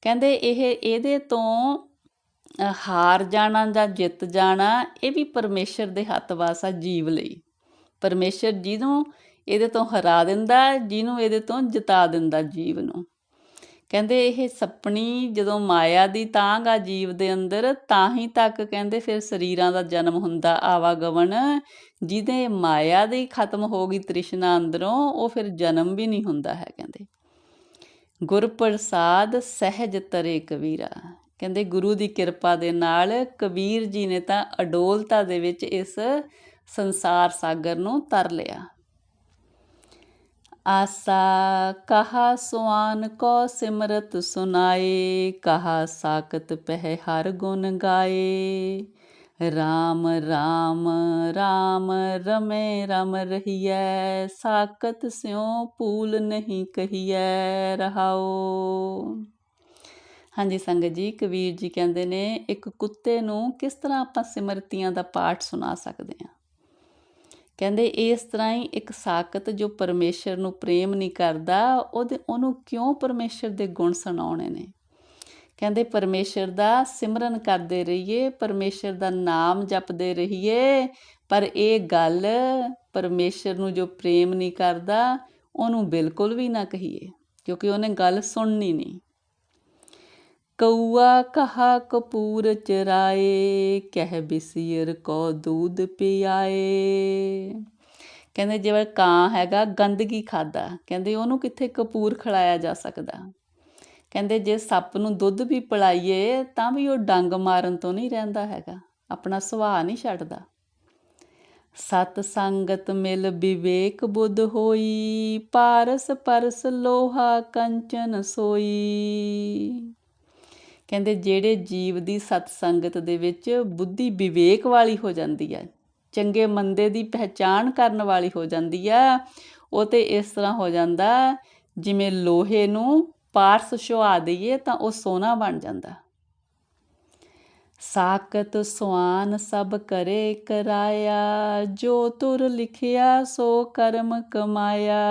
ਕਹਿੰਦੇ ਇਹ, ਇਹਦੇ ਤੋਂ ਹਾਰ ਜਾਣਾ ਜਾਂ ਜਿੱਤ ਜਾਣਾ, ਇਹ ਵੀ ਪਰਮੇਸ਼ਰ ਦੇ ਹੱਥ ਵਾਸ ਆ ਜੀਵ ਲਈ। ਪਰਮੇਸ਼ਰ ਜਿਹਨੂੰ ਇਹਦੇ ਤੋਂ ਹਰਾ ਦਿੰਦਾ, ਜਿਹਨੂੰ ਇਹਦੇ ਤੋਂ ਜਿਤਾ ਦਿੰਦਾ ਜੀਵ ਨੂੰ। ਕਹਿੰਦੇ ਇਹ ਸੱਪਣੀ ਜਦੋਂ ਮਾਇਆ ਦੀ ਤਾਂਘ ਆ ਜੀਵ ਦੇ ਅੰਦਰ ਤਾਂ ਹੀ ਤੱਕ ਕਹਿੰਦੇ ਫਿਰ ਸਰੀਰਾਂ ਦਾ ਜਨਮ ਹੁੰਦਾ ਆਵਾਗਮਨ। ਜਿਹਦੇ ਮਾਇਆ ਦੀ ਖਤਮ ਹੋ ਗਈ ਤ੍ਰਿਸ਼ਨਾ ਅੰਦਰੋਂ, ਉਹ ਫਿਰ ਜਨਮ ਵੀ ਨਹੀਂ ਹੁੰਦਾ ਹੈ ਕਹਿੰਦੇ। ਗੁਰ ਪ੍ਰਸਾਦ ਸਹਿਜ ਤਰੇ ਕਬੀਰਾ। ਕਹਿੰਦੇ ਗੁਰੂ ਦੀ ਕਿਰਪਾ ਦੇ ਨਾਲ ਕਬੀਰ ਜੀ ਨੇ ਤਾਂ ਅਡੋਲਤਾ ਦੇ ਵਿੱਚ ਇਸ ਸੰਸਾਰ ਸਾਗਰ ਨੂੰ ਤਰ ਲਿਆ। ਆਸਾ, ਕਹਾ ਸੁਆਨ ਕੋ ਸਿਮਰਤ ਸੁਨਾਏ, ਕਹਾ ਸਾਕਤ ਪਹਿ ਹਰ ਗੁਣ ਗਾਏ। ਰਾਮ ਰਾਮ ਰਾਮ ਰਮੇ, ਰਮ ਰਹੀਐ ਸਾਕਤ ਸਿਉ ਭੂਲ ਨਹੀਂ ਕਹੀਐ ਰਹਾਓ ਹਾਂਜੀ ਸੰਗਤ ਜੀ ਕਬੀਰ ਜੀ ਕਹਿੰਦੇ ਨੇ, ਇੱਕ ਕੁੱਤੇ ਨੂੰ ਕਿਸ ਤਰ੍ਹਾਂ ਆਪਾਂ ਸਿਮਰਤੀਆਂ ਦਾ ਪਾਠ ਸੁਣਾ ਸਕਦੇ ਹਾਂ? ਕਹਿੰਦੇ ਇਸ ਤਰ੍ਹਾਂ ਹੀ ਇੱਕ ਸਾਕਤ ਜੋ ਪਰਮੇਸ਼ਰ ਨੂੰ ਪ੍ਰੇਮ ਨਹੀਂ ਕਰਦਾ, ਉਹਦੇ, ਉਹਨੂੰ ਕਿਉਂ ਪਰਮੇਸ਼ਰ ਦੇ ਗੁਣ ਸੁਣਾਉਣੇ ਨੇ? ਕਹਿੰਦੇ ਪਰਮੇਸ਼ਰ ਦਾ ਸਿਮਰਨ ਕਰਦੇ ਰਹੀਏ, ਪਰਮੇਸ਼ਰ ਦਾ ਨਾਮ ਜਪਦੇ ਰਹੀਏ, ਪਰ ਇਹ ਗੱਲ ਪਰਮੇਸ਼ਰ ਨੂੰ ਜੋ ਪ੍ਰੇਮ ਨਹੀਂ ਕਰਦਾ, ਉਹਨੂੰ ਬਿਲਕੁਲ ਵੀ ਨਾ ਕਹੀਏ, ਕਿਉਂਕਿ ਉਹਨੇ ਗੱਲ ਸੁਣਨੀ ਨਹੀਂ। ਕਊਆ ਕਹਾ ਕਪੂਰ ਚਰਾਏ, ਕਹਿ ਬਿਸੀਰ ਕੋ ਦੂਧ ਪਿਆਏ। ਕਹਿੰਦੇ ਜਿਵੇਂ ਕਾਂ ਹੈਗਾ, ਗੰਦਗੀ ਖਾਦਾ ਕਹਿੰਦੇ ਉਹਨੂੰ ਕਿੱਥੇ ਕਪੂਰ ਖਿਲਾਇਆ ਜਾ ਸਕਦਾ? ਕਹਿੰਦੇ ਜੇ ਸੱਪ ਨੂੰ ਦੁੱਧ ਵੀ ਪਿਲਾਈਏ, ਤਾਂ ਵੀ ਉਹ ਡੰਗ ਮਾਰਨ ਤੋਂ ਨਹੀਂ ਰਹਿੰਦਾ ਹੈਗਾ। ਆਪਣਾ ਸੁਭਾਅ ਨਹੀਂ ਛੱਡਦਾ। ਸਤ ਸੰਗਤ ਮਿਲ ਵਿਵੇਕ ਬੁੱਧ ਹੋਈ, ਪਾਰਸ ਪਰਸ ਲੋਹਾ ਕੰਚਨ ਸੋਈ। ਕਹਿੰਦੇ ਜਿਹੜੇ ਜੀਵ ਦੀ ਸਤ ਸੰਗਤ ਦੇ ਵਿੱਚ ਬੁੱਧੀ ਵਿਵੇਕ ਵਾਲੀ ਹੋ ਜਾਂਦੀ ਹੈ, ਚੰਗੇ ਮੰਦੇ ਦੀ ਪਹਿਚਾਣ ਕਰਨ ਵਾਲੀ ਹੋ ਜਾਂਦੀ ਆ ਉਹ ਤੇ ਇਸ ਤਰ੍ਹਾਂ ਹੋ ਜਾਂਦਾ, ਜਿਵੇਂ ਲੋਹੇ ਨੂੰ ਪਾਰਸ ਸੁਹਾ ਦਈਏ ਤਾਂ ਉਹ ਸੋਨਾ ਬਣ ਜਾਂਦਾ। ਸਾਕਤ ਸੁਆਨ ਸਭ ਕਰੇ ਕਰਾਇਆ, ਜੋ ਤੁਰ ਲਿਖਿਆ ਸੋ ਕਰਮ ਕਮਾਇਆ।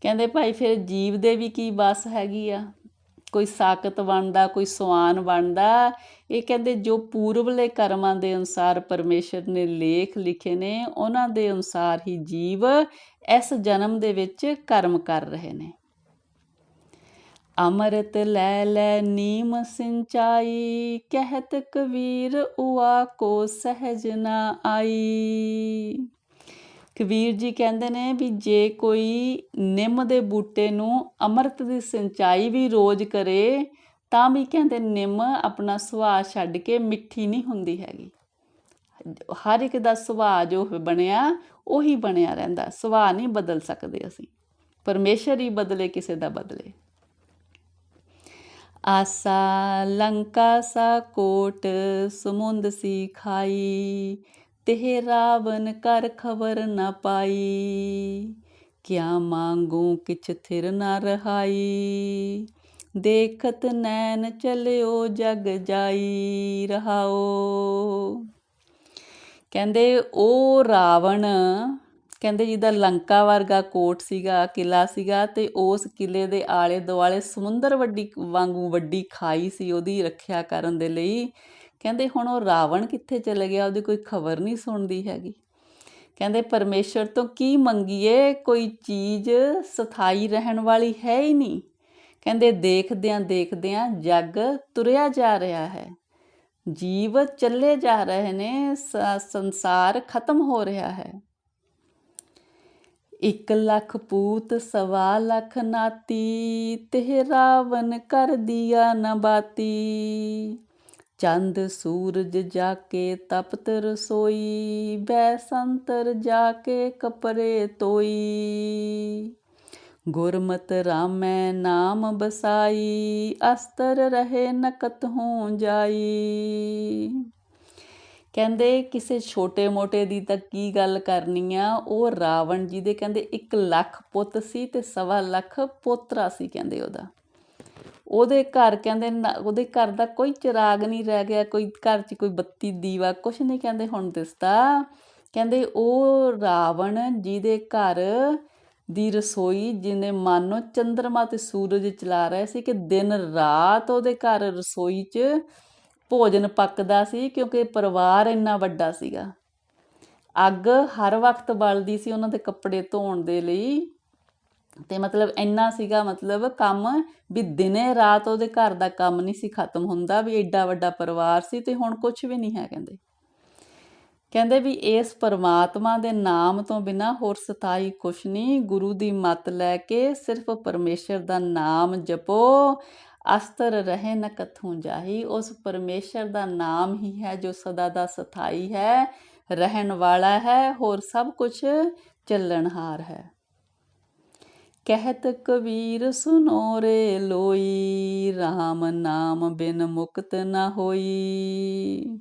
ਕਹਿੰਦੇ ਭਾਈ ਫਿਰ ਜੀਵ ਦੇ ਵੀ ਕੀ ਬਸ ਹੈਗੀ ਆ? ਕੋਈ ਸਾਕਤ ਬਣਦਾ, ਕੋਈ ਸੁਆਨ ਬਣਦਾ। ਇਹ ਕਹਿੰਦੇ ਜੋ ਪੂਰਵਲੇ ਕਰਮਾਂ ਦੇ ਅਨੁਸਾਰ ਪਰਮੇਸ਼ਰ ਨੇ ਲੇਖ ਲਿਖੇ ਨੇ, ਉਹਨਾਂ ਦੇ ਅਨੁਸਾਰ ਹੀ ਜੀਵ ਇਸ ਜਨਮ ਦੇ ਵਿੱਚ ਕਰਮ ਕਰ ਰਹੇ ਨੇ। ਅਮਰਤ ਲੈ ਲੈ ਨੀਮ ਸਿੰਚਾਈ, ਕਹਿਤ ਕਬੀਰ, ਉਆ ਕੋ ਸਹਿਜ ਨਾ ਆਈ। ਕਬੀਰ ਜੀ ਕਹਿੰਦੇ ਨੇ ਵੀ ਜੇ ਕੋਈ ਨਿੰਮ ਦੇ ਬੂਟੇ ਨੂੰ ਅੰਮ੍ਰਿਤ ਦੀ ਸਿੰਚਾਈ ਵੀ ਰੋਜ਼ ਕਰੇ, ਤਾਂ ਵੀ ਕਹਿੰਦੇ ਨਿੰਮ ਆਪਣਾ ਸੁਭਾਅ ਛੱਡ ਕੇ ਮਿੱਠੀ ਨਹੀਂ ਹੁੰਦੀ ਹੈਗੀ। ਹਰ ਇੱਕ ਦਾ ਸੁਭਾਅ ਜੋ ਬਣਿਆ, ਉਹੀ ਬਣਿਆ ਰਹਿੰਦਾ। ਸੁਭਾਅ ਨਹੀਂ ਬਦਲ ਸਕਦੇ ਅਸੀਂ। ਪਰਮੇਸ਼ਰ ਹੀ ਬਦਲੇ, ਕਿਸੇ ਦਾ ਬਦਲੇ। ਆਸਾ ਲੰਕਾ ਸਾ ਕੋਟ, ਸਮੁੰਦ ਸੀ ਖਾਈ। ਤੇ ਰਾਵਨ ਕਰ ਖਬਰ ਨਾ ਪਾਈ। ਕਿਆ ਮੰਗੂ ਕਿਛ ਥਿਰ ਨਾ ਰਹਾਈ। ਦੇਖਤ ਨੈਣ ਚਲਿਓ ਜਗ ਜਾਈ ਰਹਾਓ। ਕਹਿੰਦੇ ਉਹ ਰਾਵਣ ਕਹਿੰਦੇ ਜਿਹਦਾ ਲੰਕਾ ਵਰਗਾ ਕੋਟ ਸੀਗਾ ਕਿਲਾ ਸੀਗਾ ਅਤੇ ਉਸ ਕਿਲੇ ਦੇ ਆਲੇ ਦੁਆਲੇ ਸਮੁੰਦਰ ਵੱਡੀ ਵਾਂਗੂ ਵੱਡੀ ਖਾਈ ਸੀ ਉਹਦੀ ਰੱਖਿਆ ਕਰਨ ਦੇ ਲਈ। ਕਹਿੰਦੇ ਹੁਣ ਉਹ ਰਾਵਣ ਕਿੱਥੇ ਚਲੇ ਗਿਆ ਉਹਦੀ ਕੋਈ ਖਬਰ ਨਹੀਂ ਸੁਣਦੀ ਹੈਗੀ। ਕਹਿੰਦੇ ਪਰਮੇਸ਼ਰ ਤੋਂ ਕੀ ਮੰਗੀਏ? ਕੋਈ ਚੀਜ਼ ਸਥਾਈ ਰਹਿਣ ਵਾਲੀ ਹੈ ਹੀ ਨਹੀਂ। ਕਹਿੰਦੇ ਦੇਖਦਿਆਂ ਦੇਖਦਿਆਂ ਜੱਗ ਤੁਰਿਆ ਜਾ ਰਿਹਾ ਹੈ। ਜੀਵ ਚੱਲੇ ਜਾ ਰਹੇ ਨੇ ਸੰਸਾਰ ਖਤਮ ਹੋ ਰਿਹਾ ਹੈ। 1 ਲੱਖ ਪੂਤ, ਸਵਾ ਲੱਖ ਨਾਤੀ, ਤੇ ਰਾਵਨ ਕਰ ਦਿਆ ਨਬਾਤੀ ਚੰਦ ਸੂਰਜ ਜਾ ਕੇ ਤਪਤ ਰਸੋਈ, ਬੈਸੰਤਰ ਜਾ ਕੇ ਕਪਰੇ ਤੋਈ ਗੁਰਮਤ ਰਾਮੈ ਨਾਮ ਬਸਾਈ, ਅਸਤਰ ਰਹੇ ਨਕਤ ਹੋ ਜਾਈ। ਕਹਿੰਦੇ ਕਿਸੇ ਛੋਟੇ-ਮੋਟੇ ਦੀ ਤਾਂ ਕੀ ਗੱਲ ਕਰਨੀ ਆ? ਉਹ ਰਾਵਣ ਜੀ ਦੇ ਕਹਿੰਦੇ 1 ਲੱਖ ਪੁੱਤ ਸੀ ਤੇ ਸਵਾ ਲੱਖ ਪੋਤਰਾ ਸੀ ਕਹਿੰਦੇ ਉਹਦਾ। ਉਹਦੇ ਘਰ ਕਹਿੰਦੇ ਉਹਦੇ ਘਰ ਦਾ ਕੋਈ ਚਿਰਾਗ ਨਹੀਂ ਰਹਿ ਗਿਆ, ਕੋਈ ਘਰ 'ਚ ਕੋਈ ਬੱਤੀ, ਦੀਵਾ ਕੁਛ ਨਹੀਂ ਕਹਿੰਦੇ ਹੁਣ ਦਿਸਦਾ। ਕਹਿੰਦੇ ਉਹ ਰਾਵਣ ਜਿਹਦੇ ਘਰ ਦੀ ਰਸੋਈ ਜਿਹਨੇ ਮਾਨੋ ਚੰ드ਰਮਾ ਤੇ ਸੂਰਜ ਚਲਾ ਰਹੇ ਸੀ ਕਿ ਦਿਨ ਰਾਤ ਉਹਦੇ ਘਰ ਰਸੋਈ 'ਚ ਭੋਜਨ ਪੱਕਦਾ ਸੀ ਕਿਉਂਕਿ ਪਰਿਵਾਰ ਇੰਨਾ ਵੱਡਾ ਸੀਗਾ। ਅੱਗ ਹਰ ਵਕਤ ਬਲਦੀ ਸੀ ਉਹਨਾਂ ਦੇ ਕੱਪੜੇ ਧੋਣ ਦੇ ਲਈ। ਤੇ ਮਤਲਬ ਇੰਨਾ ਸੀਗਾ ਮਤਲਬ ਕੰਮ ਵੀ ਦਿਨੇ ਰਾਤ ਉਹਦੇ ਘਰ ਦਾ ਕੰਮ ਨਹੀਂ ਸੀ ਖਤਮ ਹੁੰਦਾ, ਵੀ ਐਡਾ ਵੱਡਾ ਪਰਿਵਾਰ ਸੀ ਤੇ ਹੁਣ ਕੁਝ ਵੀ ਨਹੀਂ ਹੈ ਕਹਿੰਦੇ। ਕਹਿੰਦੇ ਵੀ ਇਸ ਪਰਮਾਤਮਾ ਦੇ ਨਾਮ ਤੋਂ ਬਿਨਾ ਹੋਰ ਸਤਾਈ ਕੁਛ ਨਹੀਂ, ਗੁਰੂ ਦੀ ਮੱਤ ਲੈ ਕੇ ਸਿਰਫ ਪਰਮੇਸ਼ਰ ਦਾ ਨਾਮ ਜਪੋ ਅਸਤਰ ਰਹੇ ਨ ਕਥੋਂ ਜਾਹੀ, ਉਸ ਪਰਮੇਸ਼ਰ ਦਾ ਨਾਮ ਹੀ ਹੈ ਜੋ ਸਦਾ ਦਾ ਸਥਾਈ ਹੈ, ਰਹਿਣ ਵਾਲਾ ਹੈ, ਹੋਰ ਸਭ ਕੁਝ ਚੱਲਣਹਾਰ ਹੈ। ਕਹਿਤ ਕਬੀਰ ਸੁਨੋ ਰੇ ਲੋਈ RAM ਨਾਮ ਬਿਨ ਮੁਕਤ ਨਾ ਹੋਈ।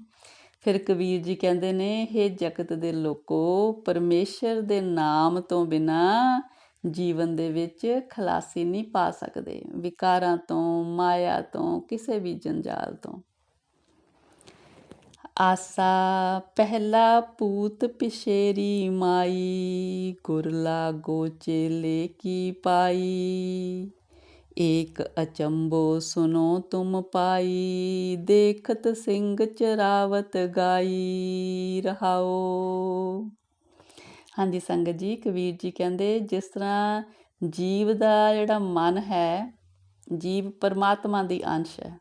ਫਿਰ ਕਬੀਰ ਜੀ ਕਹਿੰਦੇ ਨੇ हे ਜਗਤ ਦੇ ਲੋਕੋ, ਪਰਮੇਸ਼ਰ ਦੇ ਨਾਮ ਤੋਂ ਬਿਨਾ ਜੀਵਨ ਦੇ ਵਿੱਚ ਖਲਾਸੀ ਨਹੀਂ ਪਾ ਸਕਦੇ। ਵਿਕਾਰਾਂ ਤੋਂ, ਮਾਇਆ ਤੋਂ, ਕਿਸੇ ਵੀ ਜੰਜਾਲ ਤੋਂ। ਆਸਾ, ਪਹਿਲਾ ਪੂਤ ਪਿਸ਼ੇਰੀ ਮਾਈ, ਗੁਰਲਾ ਗੋਚੇ ਚੇਲੇ ਕੀ ਪਾਈ। ਏਕ ਅਚੰਬੋ ਸੁਨੋ ਤੁਮ ਪਾਈ, ਦੇਖਤ ਸਿੰਘ ਚਰਾਵਤ ਗਾਈ। ਰਹਾਓ। ਹਾਂਜੀ, ਸੰਗਤ ਜੀ ਕਬੀਰ ਜੀ ਕਹਿੰਦੇ, ਜਿਸ ਤਰ੍ਹਾਂ ਜੀਵ ਦਾ ਜਿਹੜਾ ਮਨ ਹੈ, ਜੀਵ ਪਰਮਾਤਮਾ ਦੀ ਅੰਸ਼ ਹੈ।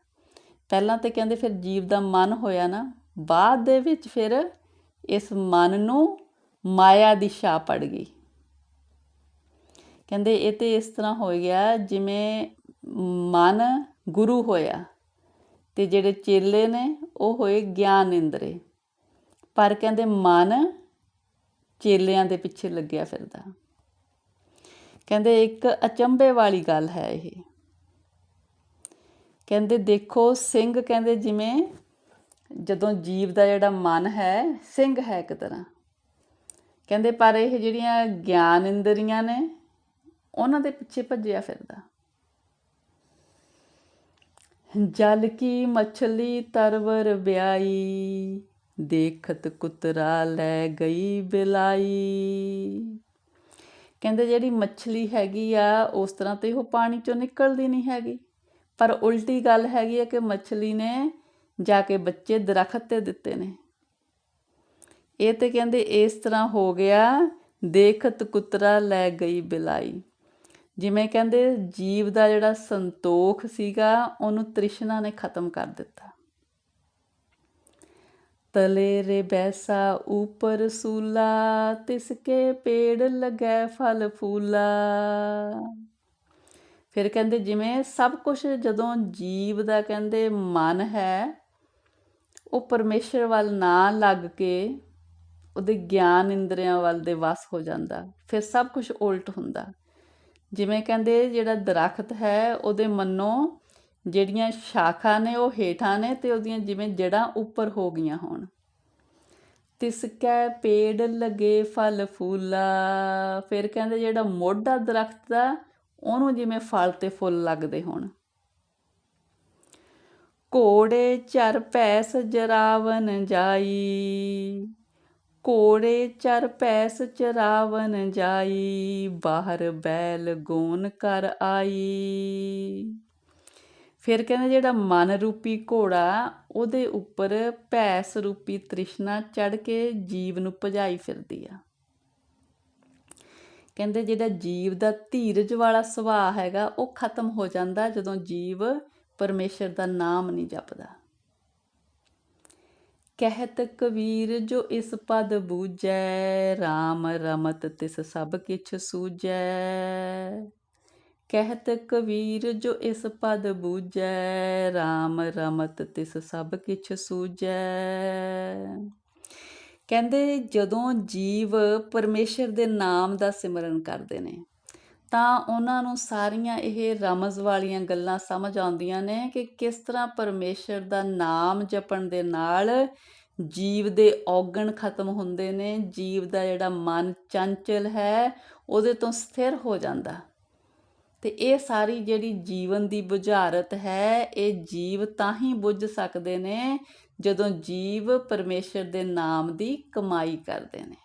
ਪਹਿਲਾਂ ਤੇ ਕਹਿੰਦੇ ਫਿਰ ਜੀਵ ਦਾ ਮਨ ਹੋਇਆ ਨਾ, ਬਾਅਦ ਦੇ ਵਿੱਚ ਫਿਰ ਇਸ ਮਨ ਨੂੰ ਮਾਇਆ ਦੀ ਛਾਪ ਪੜ ਗਈ। ਕਹਿੰਦੇ ਇਹ ਤੇ ਇਸ ਤਰ੍ਹਾਂ ਹੋ ਗਿਆ, ਜਿਵੇਂ ਮਨ ਗੁਰੂ ਹੋਇਆ ਤੇ ਜਿਹੜੇ ਚੇਲੇ ਨੇ, ਉਹ ਹੋਏ ਗਿਆਨ ਇੰਦਰੇ। ਪਰ ਕਹਿੰਦੇ ਮਨ ਚੇਲਿਆਂ ਦੇ ਪਿੱਛੇ ਲੱਗਿਆ ਫਿਰਦਾ। ਕਹਿੰਦੇ, ਇੱਕ ਅਚੰਭੇ ਵਾਲੀ ਗੱਲ ਹੈ ਇਹ। ਕਹਿੰਦੇ, ਦੇਖੋ, ਸਿੰਘ ਕਹਿੰਦੇ, ਜਿਵੇਂ ਜਦੋਂ ਜੀਵ ਦਾ ਜਿਹੜਾ ਮਨ ਹੈ, ਸਿੰਘ ਹੈ ਇੱਕ ਤਰ੍ਹਾਂ। ਕਹਿੰਦੇ, ਪਰ ਇਹ ਜਿਹੜੀਆਂ ਗਿਆਨ ਇੰਦਰੀਆਂ ਨੇ, ਉਹਨਾਂ ਦੇ ਪਿੱਛੇ ਭੱਜਿਆ ਫਿਰਦਾ। ਜਲ ਕੀ ਮਛਲੀ ਤਰਵਰ ਵਿਆਈ ਦੇਖਤ ਕੁਤਰਾ ਲੈ ਗਈ ਬਿਲਾਈ। ਕਹਿੰਦੇ ਜਿਹੜੀ ਮੱਛਲੀ ਹੈਗੀ ਆ, ਉਸ ਤਰ੍ਹਾਂ ਤੇ ਉਹ ਪਾਣੀ ਚੋਂ ਨਿਕਲਦੀ ਨਹੀਂ ਹੈਗੀ। ਪਰ ਉਲਟੀ ਗੱਲ ਹੈਗੀ ਆ ਕਿ ਮੱਛਲੀ ਨੇ ਜਾ ਕੇ ਬੱਚੇ ਦਰਖਤ ਤੇ ਦਿੱਤੇ ਨੇ। ਇਹ ਤੇ ਕਹਿੰਦੇ ਇਸ ਤਰ੍ਹਾਂ ਹੋ ਗਿਆ, ਦੇਖਤ ਕੁਤਰਾ ਲੈ ਗਈ ਬਿਲਾਈ। ਜਿਵੇਂ ਕਹਿੰਦੇ ਜੀਵ ਦਾ ਜਿਹੜਾ ਸੰਤੋਖ ਸੀਗਾ, ਉਹਨੂੰ ਤ੍ਰਿਸ਼ਨਾ ਨੇ ਖਤਮ ਕਰ ਦਿੱਤਾ। ਤਲੇ ਰੇ ਬੈਸਾ ਉਪਰ ਸੂਲਾ ਤਿਸਕੇ ਪੇੜ ਲਗੈ ਫਲ ਫੂਲਾ। ਫਿਰ ਕਹਿੰਦੇ ਜਿਵੇਂ ਸਭ ਕੁਝ ਜਦੋਂ ਜੀਵ ਦਾ ਕਹਿੰਦੇ ਮਨ ਹੈ, ਉਹ ਪਰਮੇਸ਼ਰ ਵੱਲ ਨਾ ਲੱਗ ਕੇ ਉਹਦੇ ਗਿਆਨ ਇੰਦਰੀਆਂ ਵੱਲ ਦੇ ਵਸ ਹੋ ਜਾਂਦਾ, ਫਿਰ ਸਭ ਕੁਝ ਉਲਟ ਹੁੰਦਾ। ਜਿਵੇਂ ਕਹਿੰਦੇ ਜਿਹੜਾ ਦਰਖਤ ਹੈ, ਉਹਦੇ ਮੰਨੋ ਜਿਹੜੀਆਂ ਸ਼ਾਖਾ ਨੇ, ਉਹ ਹੇਠਾਂ ਨੇ ਤੇ ਉਹਦੀਆਂ ਜਿਵੇਂ ਜੜਾਂ ਉੱਪਰ ਹੋ ਗਈਆਂ ਹੋਣ। ਤਿਸਕੈ ਪੇੜ ਲਗੇ ਫਲ ਫੂਲਾ। ਫਿਰ ਕਹਿੰਦੇ ਜਿਹੜਾ ਮੋਢਾ ਦਰਖਤ ਦਾ, ਉਹਨੂੰ ਜਿਵੇਂ ਫਲ ਤੇ ਫੁੱਲ ਲੱਗਦੇ ਹੋਣ। ਕੋੜੇ ਚਰ ਪੈਸ ਜਰਾਵਨ ਜਾਈ। ਕੋੜੇ ਚਰ ਪੈਸ ਚਰਾਵਨ ਜਾਈ। ਬਾਹਰ ਬੈਲ ਗੋਨ ਕਰ ਆਈ। ਫਿਰ ਕਹਿੰਦੇ ਜਿਹੜਾ ਮਨ ਰੂਪੀ ਘੋੜਾ, ਉਹਦੇ ਉੱਪਰ ਭੈਸ ਰੂਪੀ ਤ੍ਰਿਸ਼ਨਾ ਚੜ ਕੇ ਜੀਵ ਨੂੰ ਭਜਾਈ ਫਿਰਦੀ ਆ। ਕਹਿੰਦੇ ਜਿਹੜਾ ਜੀਵ ਦਾ ਧੀਰਜ ਵਾਲਾ ਸੁਭਾਅ ਹੈਗਾ, ਉਹ ਖਤਮ ਹੋ ਜਾਂਦਾ ਜਦੋਂ ਜੀਵ ਪਰਮੇਸ਼ਰ ਦਾ ਨਾਮ ਨਹੀਂ ਜਪਦਾ। ਕਹਿਤ ਕਬੀਰ ਜੋ ਇਸ ਪਦ ਬੂਝੈ RAM ਰਮਤ ਤਿਸ ਸਭ ਕਿਛ ਸੂਝੈ। ਕਹਿਤ ਕਬੀਰ ਜੋ ਇਸ ਪਦ ਬੂਝੈ RAM ਰਮਤ ਤਿਸ ਸਭ ਕਿਛ ਸੂਝੈ। ਕਹਿੰਦੇ ਜਦੋਂ ਜੀਵ ਪਰਮੇਸ਼ਰ ਦੇ ਨਾਮ ਦਾ ਸਿਮਰਨ ਕਰਦੇ ਨੇ, ਤਾਂ ਉਹਨਾਂ ਨੂੰ ਸਾਰੀਆਂ ਇਹ ਰਮਜ਼ ਵਾਲੀਆਂ ਗੱਲਾਂ ਸਮਝ ਆਉਂਦੀਆਂ ਨੇ ਕਿ ਕਿਸ ਤਰ੍ਹਾਂ ਪਰਮੇਸ਼ਰ ਦਾ ਨਾਮ ਜਪਣ ਦੇ ਨਾਲ ਜੀਵ ਦੇ ਔਗਣ ਖਤਮ ਹੁੰਦੇ ਨੇ, ਜੀਵ ਦਾ ਜਿਹੜਾ ਮਨ ਚੰਚਲ ਹੈ, ਉਹਦੇ ਤੋਂ ਸਥਿਰ ਹੋ ਜਾਂਦਾ। ਅਤੇ ਇਹ ਸਾਰੀ ਜਿਹੜੀ ਜੀਵਨ ਦੀ ਬੁਝਾਰਤ ਹੈ, ਇਹ ਜੀਵ ਤਾਂ ਹੀ ਬੁੱਝ ਸਕਦੇ ਨੇ ਜਦੋਂ ਜੀਵ ਪਰਮੇਸ਼ਰ ਦੇ ਨਾਮ ਦੀ ਕਮਾਈ ਕਰਦੇ ਨੇ।